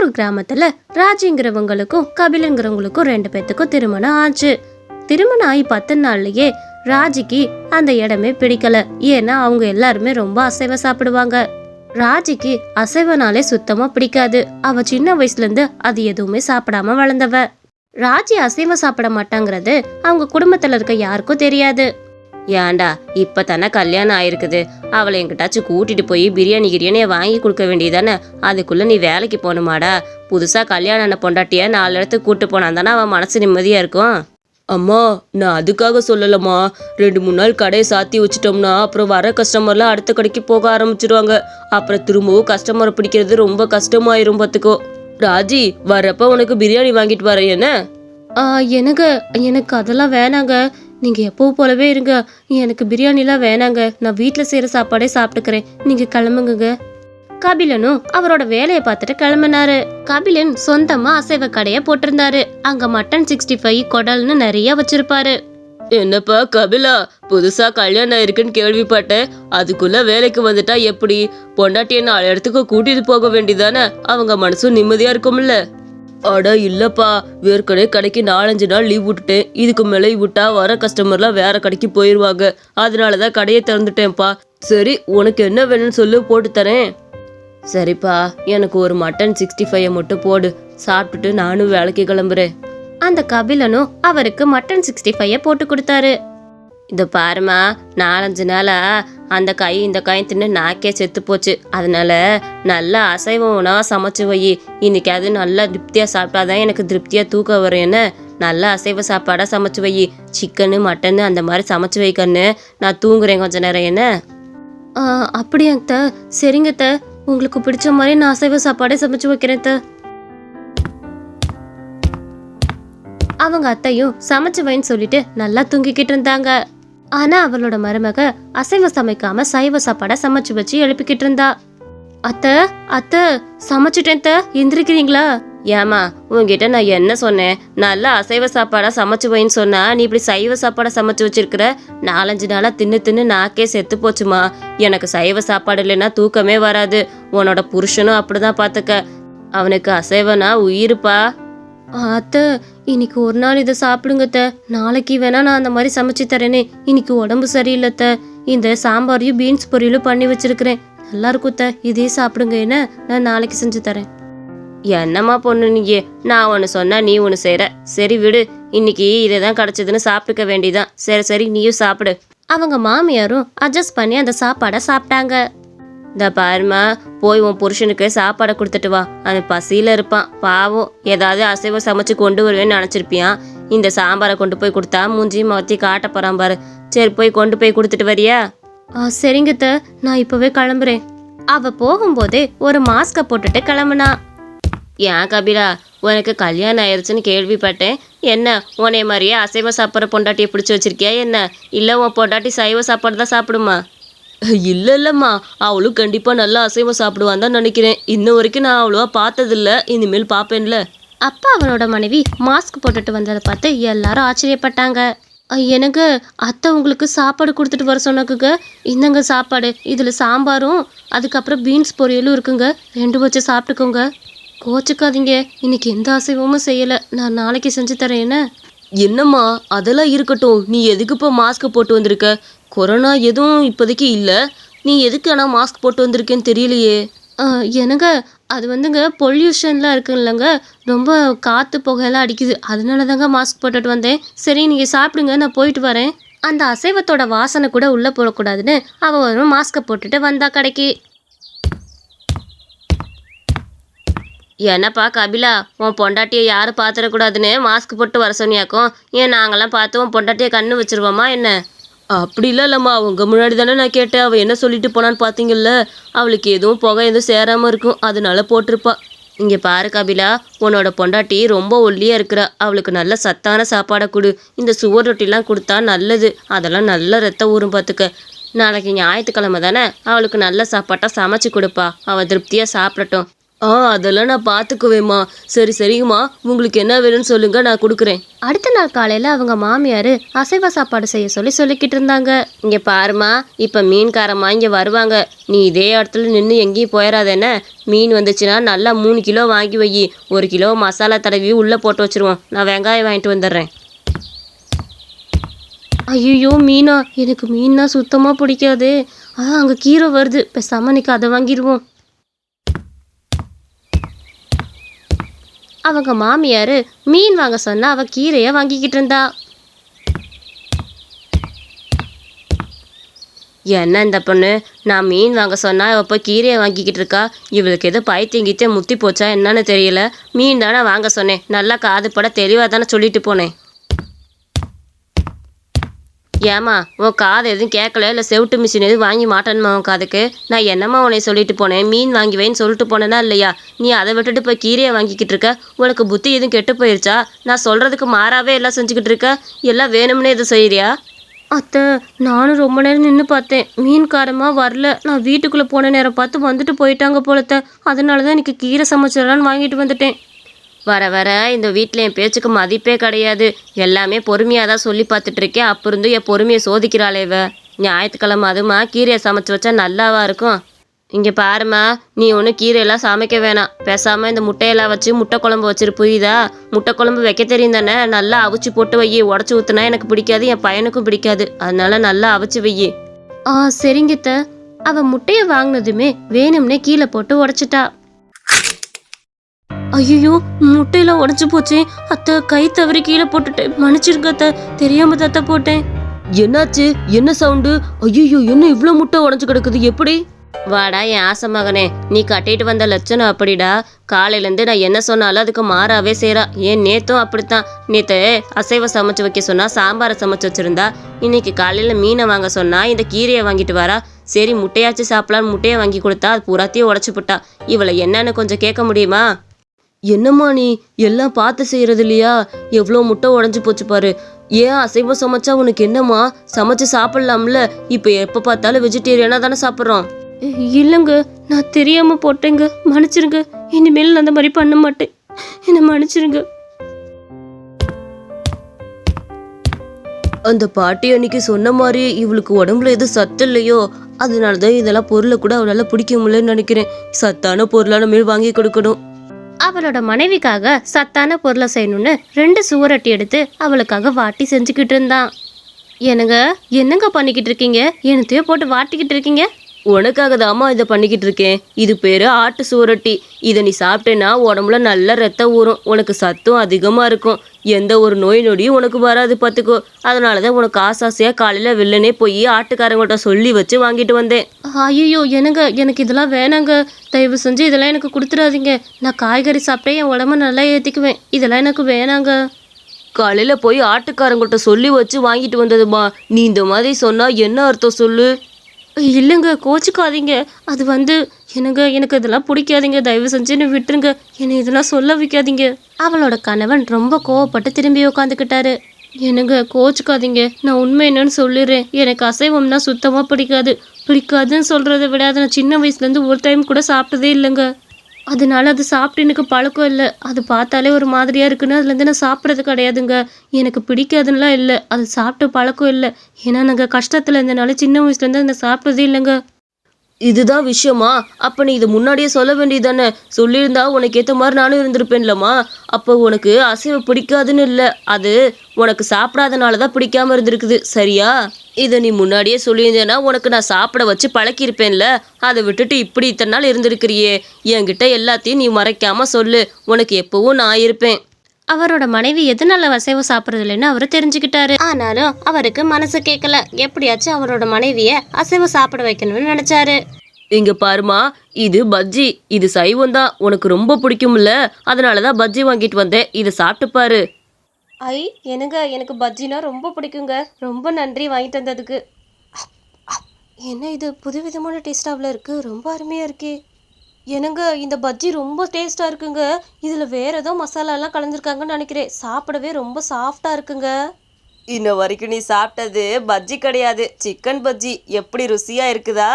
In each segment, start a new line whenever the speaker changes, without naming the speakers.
ஒரு கிராமத்துல ராஜிங்கிறவங்களுக்கும் கபிலங்கிறவங்களுக்கும் ரெண்டு பேத்துக்கும் திருமணம் ஆச்சு. திருமணம் ஆகி பத்து நாள்லயே ராஜிக்கு அந்த இடமே பிடிக்கல. ஏன்னா அவங்க எல்லாருமே ரொம்ப அசைவ சாப்பிடுவாங்க. ராஜிக்கு அசைவனாலே சுத்தமா பிடிக்காது. அவ சின்ன வயசுல இருந்து அது எதுவுமே சாப்பிடாம வளர்ந்தவ. ராஜி அசைவம் சாப்பிட மாட்டாங்கிறது அவங்க குடும்பத்துல இருக்க யாருக்கும் தெரியாது. ஏன்டா இப்ப தானே கல்யாணம் ஆயிருக்குது. அவளை எங்கிட்டாச்சும் கூட்டிட்டு போய் பிரியாணி கிரியாணியை வாங்கி கொடுக்க வேண்டியதானே? அதுக்குள்ள நீ வேலைக்கு போகணுமாடா. புதுசா கல்யாணம் ஆன பொண்டாட்டிய நாலு இடத்துக்கு கூட்டு போனா தானே அவன் மனசு நிம்மதியா இருக்கும்?
அம்மா நான் அதுக்காக சொல்லலம்மா. ரெண்டு மூணு நாள் கடையை சாத்தி வச்சிட்டோம்னா அப்புறம் வர கஸ்டமர்லாம் அடுத்த கடைக்கு போக ஆரம்பிச்சிருவாங்க. அப்புறம் திரும்பவும் கஸ்டமரை பிடிக்கிறது ரொம்ப கஷ்டமாயிரும் பார்த்துக்கோ. ராஜி வரப்ப உனக்கு பிரியாணி வாங்கிட்டு வரேன் என்ன?
ஆ, எனக்கு எனக்கு அதெல்லாம் வேணாங்க. நீங்கள் எப்பவும் போலவே இருங்க. எனக்கு பிரியாணிலாம் வேணாங்க. நான் வீட்டில் செய்கிற சாப்பாடே சாப்பிட்டுக்கிறேன். நீங்கள் கிளம்புங்க கபிலனும் அவரோட வேலையை பார்த்துட்டு கிளம்பினாரு. கபிலன் சொந்தமா அசைவ கடையை போட்டிருந்தாரு. அங்க மட்டன் சிக்ஸ்டி ஃபைவ் குடல்னு நிறைய வச்சிருப்பாரு.
என்னப்பா கபிலா புதுசா கல்யாணம் இருக்குன்னு கேள்விப்பட்டேன். அதுக்குள்ள வேலைக்கு வந்துட்டா எப்படி? பொண்டாட்டிய நாலு இடத்துக்கு கூட்டிட்டு போக வேண்டியதானே? அவங்க மனசும் நிம்மதியா இருக்கும்ல. அட இல்லப்பா ஏற்கனவே கடைக்கு நாலஞ்சு நாள் லீவ் விட்டுட்டேன். இதுக்கு மேலே விட்டா வர கஸ்டமர்லாம் வேற கடைக்கு போயிருவாங்க. அதனாலதான் கடையை திறந்துட்டேன்ப்பா. சரி உனக்கு என்ன வேணும்னு சொல்லு போட்டு தரேன். சரிப்பா எனக்கு ஒரு மட்டன் சிக்ஸ்டி ஃபைவ் மட்டும் போடு. சாப்பிட்டுட்டு நானும் வேலைக்கு கிளம்புறேன்.
அந்த கபிலனும் அவருக்கு மட்டன் சிக்ஸ்டி ஃபைவ் போட்டு கொடுத்தாரு.
இந்த பாருமா நாலஞ்சு நாளா அந்த கை இந்த கை தின்னு நாக்கே செத்து போச்சு. அதனால நல்லா அசைவம் உணவா சமைச்சு வை. இன்னைக்கு அது நல்லா திருப்தியாக சாப்பிட்டாதான் எனக்கு திருப்தியாக தூக்கம் வரும் என்ன? நல்லா அசைவ சாப்பாடாக சமைச்சு வை. சிக்கனு மட்டனு அந்த மாதிரி சமைச்சு வைக்கன்னு நான் தூங்குறேன் கொஞ்ச நேரம் என்ன?
அப்படியாங்க த சரிங்க த உங்களுக்கு பிடிச்ச மாதிரி நான் அசைவ சாப்பாடே சமைச்சு வைக்கிறேன் த அவங்க அத்தையும் சமைச்சு வைன்னு சொல்லிட்டு நல்லா தூங்கிக்கிட்டு இருந்தாங்க. ஆனா அவளோட மருமக அசைவ சமைக்காம சைவ சாப்பாடை சமைச்சு வச்சு எழுப்பிக்கிட்டு இருந்தா. அத்தை அத்தை சமைச்சிட்டேன் த எந்திரிக்கிறீங்களா?
ஏமா உங்ககிட்ட நான் என்ன சொன்னேன்? நல்லா அசைவ சாப்பாடா சமைச்சு வைன்னு சொன்னா நீ இப்படி சைவ சாப்பாடா சமைச்சு வச்சிருக்கிற? நாலஞ்சு நாளா தின்னு தின்னு நாக்கே செத்து போச்சுமா. எனக்கு சைவ சாப்பாடு இல்லைன்னா தூக்கமே வராது. உன்னோட புருஷனும் அப்படிதான் பாத்துக்க. அவனுக்கு அசைவனா உயிருப்பா?
அத்தை இன்னைக்கு ஒரு நாள் இதை சாப்பிடுங்கத்த. நாளைக்கு வேணா நான் அந்த மாதிரி சமைச்சு தரேனே. இன்னைக்கு உடம்பு சரியில்லைத்த. இந்த சாம்பாரையும் பீன்ஸ் பொரியலும் பண்ணி வச்சிருக்கிறேன். நல்லா இருக்கும் இதே சாப்பிடுங்க என்ன? நான் நாளைக்கு செஞ்சு தரேன்.
என்னம்மா பொண்ணு நீயே? நான் ஒன்று சொன்னா நீ ஒன்று செய்கிற சரி விடு. இன்னைக்கு இதை தான் கிடச்சதுன்னு சாப்பிட்டுக்க வேண்டியதான் சரி சரி நீயும் சாப்பிடு.
அவங்க மாமியாரும் அட்ஜஸ்ட் பண்ணி அந்த சாப்பாடை சாப்பிட்டாங்க.
இந்த பாருமா போய் உன் புருஷனுக்கு சாப்பாடை கொடுத்துட்டு வா. அவன் பசியில் இருப்பான். பாவம் ஏதாவது அசைவம் சமைச்சு கொண்டு வருவேன்னு நினச்சிருப்பியான் இந்த சாம்பாரை கொண்டு போய் கொடுத்தா மூஞ்சியும் மாற்றி காட்ட போகிறான் பாரு. சரி போய் கொண்டு போய் கொடுத்துட்டு வரியா?
ஆ சரிங்க த நான் இப்போவே கிளம்புறேன். அவ போகும்போதே ஒரு மாஸ்கை போட்டுட்டு கிளம்புனா.
ஏன் கபிலா உனக்கு கல்யாணம் ஆயிடுச்சுன்னு கேள்விப்பட்டேன். என்ன உன்னை மாதிரியே அசைவ சாப்பிட்ற பொண்டாட்டியை பிடிச்சி வச்சிருக்கியா என்ன? இல்லை உன் பொண்டாட்டி சைவ சாப்பாடு தான் சாப்பிடுமா? இல்லை இல்லைம்மா அவளும் கண்டிப்பாக நல்லா அசைவம் சாப்பிடுவான் தான் நினைக்கிறேன். இன்ன வரைக்கும் நான் அவ்வளோவா பார்த்ததில்ல. இனிமேல் பார்ப்பேன்ல.
அப்பா அவனோட மனைவி மாஸ்க் போட்டுட்டு வந்ததை பார்த்து எல்லாரும் ஆச்சரியப்பட்டாங்க. எனக்கு அத்தை உங்களுக்கு சாப்பாடு கொடுத்துட்டு வர சொன்னக்குங்க. இந்தங்க சாப்பாடு. இதில் சாம்பாரும் அதுக்கப்புறம் பீன்ஸ் பொரியலும் இருக்குங்க. ரெண்டு வச்சு சாப்பிட்டுக்கோங்க. கோச்சுக்காதீங்க. இன்னைக்கு எந்த அசைவமும் செய்யலை. நான் நாளைக்கு செஞ்சு தரேன் என்ன?
என்னம்மா அதெல்லாம் இருக்கட்டும். நீ எதுக்கு இப்போ மாஸ்க் போட்டு வந்திருக்க? கொரோனா எதுவும் இப்போதைக்கு இல்லை. நீ எதுக்கு ஆனால் மாஸ்க் போட்டு வந்திருக்கேன்னு தெரியலையே.
எனங்க என்னங்க? அது வந்துங்க பொல்யூஷன்லாம் இருக்குல்லங்க. ரொம்ப காற்று புகையெல்லாம் அடிக்குது. அதனால தாங்க மாஸ்க் போட்டுட்டு வந்தேன். சரி நீங்கள் சாப்பிடுங்க. நான் போயிட்டு வரேன். அந்த அசைவத்தோட வாசனை கூட உள்ளே போடக்கூடாதுன்னு அவன் மாஸ்க்கை போட்டுட்டு வந்தா கடைக்கு.
என்னப்பா கபிலா உன் பொண்டாட்டியை யாரும் பார்த்துடக்கூடாதுன்னு மாஸ்க் போட்டு வர சொன்னியாக்கும்? ஏன் நாங்கெல்லாம் பார்த்து உன் பொண்டாட்டியை கண்ணு வச்சிருவோமா என்ன? அப்படி இல்லை இல்லைம்மா உங்க முன்னாடி தானே நான் கேட்டேன். அவள் என்ன சொல்லிட்டு போனான்னு பார்த்தீங்கல்ல அவளுக்கு எதுவும் புகை எதுவும் சேராமல் இருக்கும். அதனால போட்டிருப்பா. இங்கே பாரு கபிலா உன்னோட பொண்டாட்டி ரொம்ப ஒல்லியாக இருக்கிறா. அவளுக்கு நல்ல சத்தான சாப்பாடை கொடு. இந்த சுவர் ரொட்டிலாம் கொடுத்தா நல்லது. அதெல்லாம் நல்ல ரத்த ஊறும் பார்த்துக்க நாளைக்கு ஞாயிற்றுக்கிழமை தானே? அவளுக்கு நல்ல சாப்பாட்டாக சமைச்சு கொடுப்பா. அவள் திருப்தியாக சாப்பிடட்டும். ஆ அதெல்லாம் நான் பார்த்துக்குவேம்மா சரி சரிங்கம்மா. உங்களுக்கு என்ன வேணும்னு சொல்லுங்க நான் கொடுக்குறேன்.
அடுத்த நாள் காலையில அவங்க மாமியார் அசைவ சாப்பாடு செய்ய சொல்லி சொல்லிக்கிட்டு இருந்தாங்க.
இங்க பாருமா இப்ப மீன்காரம்மா இங்க வருவாங்க. நீ இதே இடத்துல நின்று எங்கேயும் போயிடாத என்ன? மீன் வந்துச்சுன்னா நல்லா மூணு கிலோ வாங்கி வை. ஒரு கிலோ மசாலா தடவி உள்ள போட்டு வச்சிருவோம். நான் வெங்காயம் வாங்கிட்டு வந்துடுறேன்.
ஐயோ மீனா. எனக்கு மீன்னா சுத்தமா பிடிக்காது. அதான் அங்க கீரை வருது. பேசாம இன்னைக்கு அதை வாங்கிடுவோம். அவங்க மாமியார் மீன் வாங்க சொன்னால் அவள் கீரையை வாங்கிக்கிட்டு இருந்தா.
என்ன இந்த பொண்ணு? நான் மீன் வாங்க சொன்னால் இவ போய் கீரையை வாங்கிக்கிட்டு இருக்கா? இவளுக்கு எது பைத்தியம் முத்தி போச்சா என்னன்னு தெரியல. மீன் தானே வாங்க சொன்னேன். நல்லா காது பட தெளிவாக தானே சொல்லிட்டு போனேன். ஏமா உன் காது எதுவும் கேட்கல? இல்லை செவிட்டு மிஷின் எதுவும் வாங்கி மாட்டேன்மா உன் காதுக்கு? நான் என்னம்மா உன்னை சொல்லிட்டு போனேன்? மீன் வாங்கி வைன்னு சொல்லிட்டு போனேனா இல்லையா? நீ அதை விட்டுட்டு போய் கீரையை வாங்கிக்கிட்டு இருக்க? உனக்கு புத்தி எதுவும் கெட்டு போயிருச்சா? நான் சொல்கிறதுக்கு மாறாவே எல்லாம் செஞ்சுக்கிட்டு இருக்க? எல்லாம் வேணும்னே எதுவும் செய்கிறியா
அத்தை நானும் ரொம்ப நேரம் நின்று பார்த்தேன். மீன்காரமாக வரல. நான் வீட்டுக்குள்ளே போன நேரம் பார்த்து வந்துட்டு போயிட்டாங்க போலத்த. அதனால தான் எனக்கு கீரை சமைச்சிடலான்னு வாங்கிட்டு வந்துட்டேன்.
வர வர இந்த வீட்டில் என் பேச்சுக்கு மதிப்பே கிடையாது. எல்லாமே பொறுமையாக தான் சொல்லி பார்த்துட்ருக்கேன் அப்புறந்து அப்போ என் பொறுமையை சோதிக்கிறாளே இவ. ஞாயிற்றுக்கிழமை அதுமா கீரையை சமைச்சு வச்சா நல்லாவா இருக்கும்? இங்கே பாரும்மா நீ ஒன்றும் கீரையெல்லாம் சமைக்க வேணாம். பேசாமல் இந்த முட்டையெல்லாம் வச்சு முட்டை குழம்பு வச்சிரு புரியுதா? முட்டை குழம்பு வைக்க தெரியும் தானே? நல்லா அவிச்சு போட்டு வை உடச்சி ஊற்றுனா எனக்கு பிடிக்காது என் பையனுக்கும் பிடிக்காது. அதனால நல்லா அவிச்சு வை
ஆ சரிங்கத்த அவள் முட்டையை வாங்கினதுமே வேணும்னே கீழே போட்டு உடச்சிட்டா. ஐயோ முட்டையெல்லாம் உடைச்சு போச்சே. அத்தை கை தவறி கீழே போட்டுட்டேன் மன்னிச்சிருங்க அத்தை. தெரியாம தத்த போட்டேன்.
என்னாச்சு? என்ன சவுண்டு? ஐயோ என்ன இவ்வளோ முட்டை உடஞ்சு கிடக்குது? எப்படி? வாடா என் ஆசை மகனே. நீ கட்டிட்டு வந்த லட்சணம் அப்படிடா. காலையிலேருந்து நான் என்ன சொன்னாலும் அதுக்கு மாறாவே செய்கிறா ஏன் நேத்தும் அப்படித்தான். நேற்று அசைவ சமைச்சு வைக்க சொன்னா சாம்பாரை சமைச்சு வச்சிருந்தா. இன்னைக்கு காலையில் மீனை வாங்க சொன்னா இந்த கீரையை வாங்கிட்டு வரா. சரி முட்டையாச்சும் சாப்பிடலான்னு முட்டையை வாங்கி கொடுத்தா அது பூராத்தையும் உடச்சி போட்டா. இவளை என்னன்னு கொஞ்சம் கேட்க முடியுமா? என்னம்மா நீ? எல்லாம் பார்த்து செய்யறது இல்லையா எவ்வளோ முட்டை உடஞ்சி போச்சு பாரு. ஏன் அசைவம் சமைச்சா உனக்கு என்னம்மா? சமைச்சு சாப்பிடலாம்ல. இப்போ எப்போ பார்த்தாலும் வெஜிடேரியனாக தானே சாப்பிட்றோம்.
இல்லைங்க நான் தெரியாம போட்டேங்க. மன்னிச்சிருங்க. இனிமேல் நான் அந்த மாதிரி பண்ண மாட்டேன். என்னை மன்னிச்சிருங்க.
அந்த பாட்டி அன்னைக்கு சொன்ன மாதிரி இவளுக்கு உடம்புல எதுவும் சத்து இல்லையோ அதனால தான் இதெல்லாம் பொருளை கூட அவளால் பிடிக்க முடியலன்னு நினைக்கிறேன். சத்தான பொருளான மேல் வாங்கி கொடுக்கணும்.
அவளோட மனைவிக்காக சத்தான பொருளை செய்யணும்னு ரெண்டு சுவரொட்டி எடுத்து அவளுக்காக வாட்டி செஞ்சுக்கிட்டு இருந்தான். என்னங்க? என்னங்க பண்ணிக்கிட்டு இருக்கீங்க? என்னத்தையோ போட்டு வாட்டிக்கிட்டு இருக்கீங்க?
உனக்காக தாம்மா இதை பண்ணிக்கிட்டு இருக்கேன் இது பேர் ஆட்டு சுவரொட்டி. இதை நீ சாப்பிட்டேன்னா உடம்புல நல்ல ரத்தம் ஊறும். உனக்கு சத்தும் அதிகமாக இருக்கும். எந்த ஒரு நோய் நொடியும் உனக்கு வராது பார்த்துக்கோ அதனால தான் உனக்கு ஆசாசையாக காலையில் வெள்ளனே போய் ஆட்டுக்காரங்கள்ட்ட சொல்லி வச்சு வாங்கிட்டு வந்தேன்.
ஐயோ என்னங்க? எனக்கு இதெல்லாம் வேணாங்க. தயவு செஞ்சு இதெல்லாம் எனக்கு கொடுத்துடாதீங்க. நான் காய்கறி சாப்பிட்டே என் உடம்ப நல்லா ஏற்றிக்குவேன் இதெல்லாம் எனக்கு வேணாங்க.
காலையில் போய் ஆட்டுக்காரங்கள்ட்ட சொல்லி வச்சு வாங்கிட்டு வந்ததுமா. நீ இந்த மாதிரி சொன்னால் என்ன அர்த்தம் சொல்லு?
இல்லைங்க கோச்சிக்காதீங்க. அது வந்து என்னங்க எனக்கு இதெல்லாம் பிடிக்காதீங்க. தயவு செஞ்சு என்னை விட்டுருங்க. என்னை இதெல்லாம் சொல்ல வைக்காதீங்க. அவளோட கணவன் ரொம்ப கோவப்பட்டு திரும்பி உட்காந்துக்கிட்டாரு என்னங்க கோச்சிக்காதீங்க. நான் உண்மை என்னன்னு சொல்லிடுறேன். எனக்கு அசைவம்னா சுத்தமாக பிடிக்காது. பிடிக்காதுன்னு சொல்கிறத விட அதை நான் சின்ன வயசுலேருந்து ஒரு டைம் கூட சாப்பிட்டதே இல்லைங்க. அதனால அது சாப்பிட்டு எனக்கு பழக்கம் இல்லை. அது பார்த்தாலே ஒரு மாதிரியாக இருக்குன்னு அதுலேருந்து நான் சாப்பிட்றது கிடையாதுங்க. எனக்கு பிடிக்காதுன்னெலாம் இல்லை. அது சாப்பிட்டு பழக்கம் இல்லை. ஏன்னா நாங்கள் கஷ்டத்தில் இருந்தனால சின்ன வயசுலேருந்து அதை சாப்பிட்டதே இல்லைங்க.
இதுதான் விஷயமா? அப்ப நீ இதை முன்னாடியே சொல்ல வேண்டியதானே சொல்லியிருந்தா உனக்கு ஏற்ற மாதிரி நானும் இருந்திருப்பேன்லம்மா. அப்போ உனக்கு அசைவம் பிடிக்காதுன்னு இல்லை. அது உனக்கு சாப்பிடாதனால தான் பிடிக்காம இருந்திருக்குது. சரியா? இதை நீ முன்னாடியே சொல்லியிருந்தேன்னா உனக்கு நான் சாப்பிட வச்சு பழக்கியிருப்பேன்ல. அதை விட்டுட்டு இப்படி இத்தனை நாள் இருந்திருக்கிறியே. என்கிட்ட எல்லாத்தையும் நீ மறைக்காம சொல்லு. உனக்கு எப்பவும் நான் இருப்பேன்.
அவரோட மனைவி எதனால அசைவம் சாப்பிட்றது இல்லைன்னு அவர் தெரிஞ்சுக்கிட்டாரு. ஆனாலும் அவருக்கு மனசு கேட்கல எப்படியாச்சும் அவரோட மனைவியை அசைவம் சாப்பிட வைக்கணும்னு நினைச்சாரு.
இங்க பாருமா இது பஜ்ஜி. இது சைவம் தான். உனக்கு ரொம்ப பிடிக்கும்ல. அதனால தான் பஜ்ஜி வாங்கிட்டு வந்தேன். இதை சாப்பிட்டு பாரு.
ஐ என்னங்க எனக்கு பஜ்ஜினா ரொம்ப பிடிக்குங்க. ரொம்ப நன்றி வாங்கிட்டு வந்ததுக்கு. என்ன இது? புதுவிதமான டேஸ்டாவில் இருக்குது ரொம்ப அருமையாக இருக்கே. என்னங்க இந்த பஜ்ஜி ரொம்ப டேஸ்ட்டாக இருக்குங்க. இதில் வேறு ஏதோ மசாலாலாம் கலந்துருக்காங்கன்னு நினைக்கிறேன். சாப்பிடவே ரொம்ப சாஃப்டாக இருக்குங்க.
இன்ன வரைக்கும் நீ சாப்பிட்டது பஜ்ஜி கிடையாது. சிக்கன் பஜ்ஜி. எப்படி ருசியாக இருக்குதா?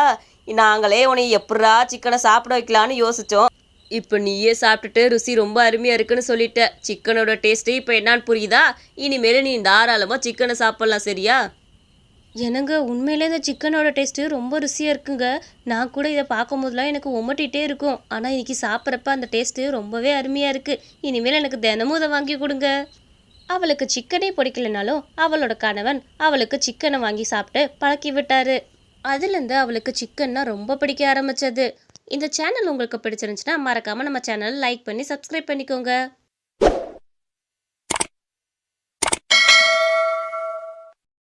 நாங்களே உன்னை எப்படா சிக்கனை சாப்பிட வைக்கலான்னு யோசித்தோம் இப்போ நீயே சாப்பிட்டுட்டு ருசி ரொம்ப அருமையாக இருக்குன்னு சொல்லிட்ட. சிக்கனோட டேஸ்ட்டு இப்போ என்னான்னு புரியுதா? இனிமேல் நீ தாராளமாக சிக்கனை சாப்பிட்லாம் சரியா?
எனக்கு உண்மையிலே இந்த சிக்கனோட டேஸ்ட்டு ரொம்ப ருசியாக இருக்குங்க. நான் கூட இதை பார்க்கும்போதெல்லாம் எனக்கு உமட்டிகிட்டே இருக்கும். ஆனால் இன்னைக்கு சாப்பிட்றப்ப அந்த டேஸ்ட்டு ரொம்பவே அருமையாக இருக்குது இனிமேல் எனக்கு தினமும் இதை வாங்கி கொடுங்க. அவளுக்கு சிக்கனே பிடிக்கலனாலும் அவளோட கணவன் அவளுக்கு சிக்கனை வாங்கி சாப்பிட்டு பழக்கி விட்டாரு அதுலேருந்து அவளுக்கு சிக்கன்னா ரொம்ப பிடிக்க ஆரம்பிச்சது. இந்த சேனல் உங்களுக்கு பிடிச்சிருந்துச்சுன்னா மறக்காமல் நம்ம சேனலை லைக் பண்ணி சப்ஸ்கிரைப் பண்ணிக்கோங்க.